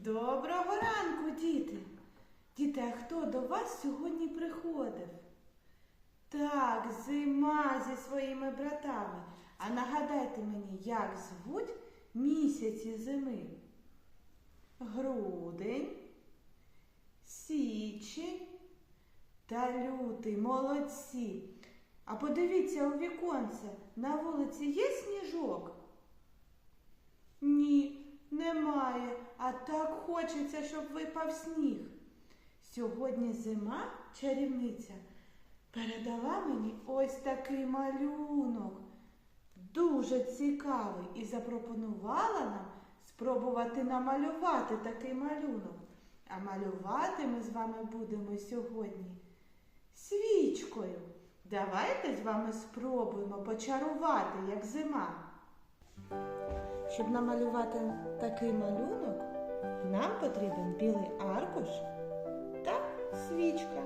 Доброго ранку, діти. Діти, а хто до вас сьогодні приходив? Так, зима зі своїми братами. А нагадайте мені, як звуть місяці зими? Грудень, січень та лютий. Молодці. А подивіться у віконце, на вулиці є сніжок? Ні, немає. А так хочеться, щоб випав сніг. Сьогодні зима, чарівниця, передала мені ось такий малюнок. Дуже цікавий і запропонувала нам спробувати намалювати такий малюнок. А малювати ми з вами будемо сьогодні свічкою. Давайте з вами спробуємо почарувати, як зима. Щоб намалювати такий малюнок, нам потрібен білий аркуш та свічка.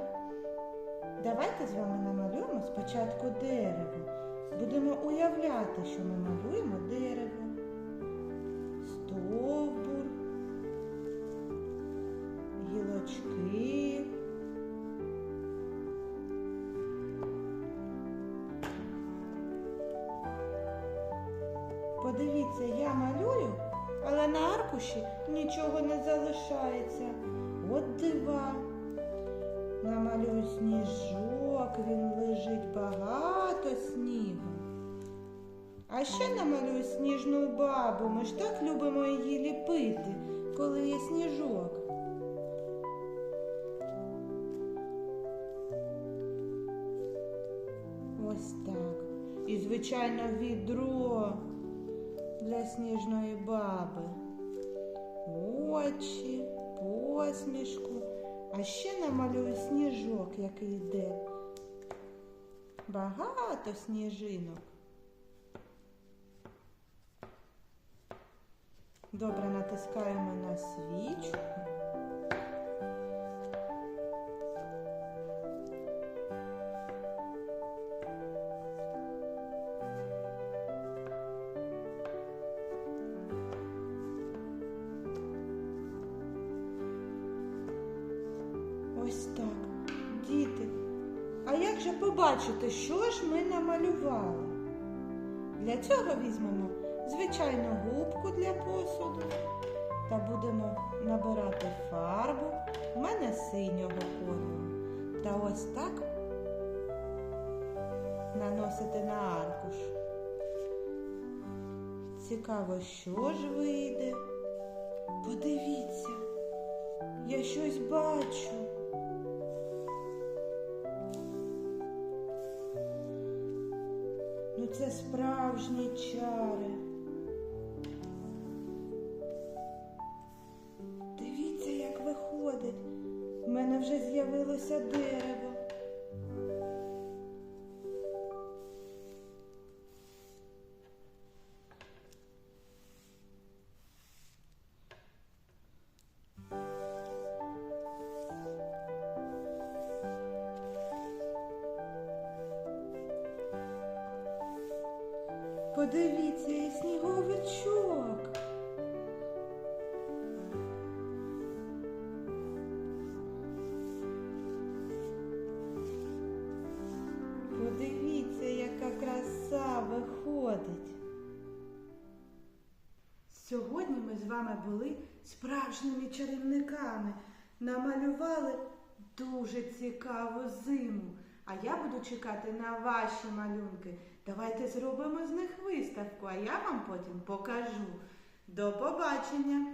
Давайте з вами намалюємо спочатку дерево. Будемо уявляти, що ми малюємо дерево, Подивіться, я малюю, але на аркуші нічого не залишається. От дива. Намалюю сніжок, він лежить багато снігу. А ще намалюю сніжну бабу. Ми ж так любимо її ліпити, коли є сніжок. Ось так. І, звичайно, відро для сніжної баби. Очі, посмішку. А ще намалюю сніжок, який йде. Багато сніжинок. Добре натискаємо на свічку. Ось так. Діти, а як же побачити, що ж ми намалювали? Для цього візьмемо звичайну губку для посуду та будемо набирати фарбу. У мене синього кольору. Та ось так наносити на аркуш. Цікаво, що ж вийде. Подивіться, я щось бачу. Це справжні чари. Дивіться, як виходить. У мене вже з'явилося дерево. Подивіться, і сніговичок. Подивіться, яка краса виходить. Сьогодні ми з вами були справжніми чарівниками, намалювали дуже цікаву зиму. А я буду чекати на ваші малюнки. Давайте зробимо з них виставку, а я вам потім покажу. До побачення!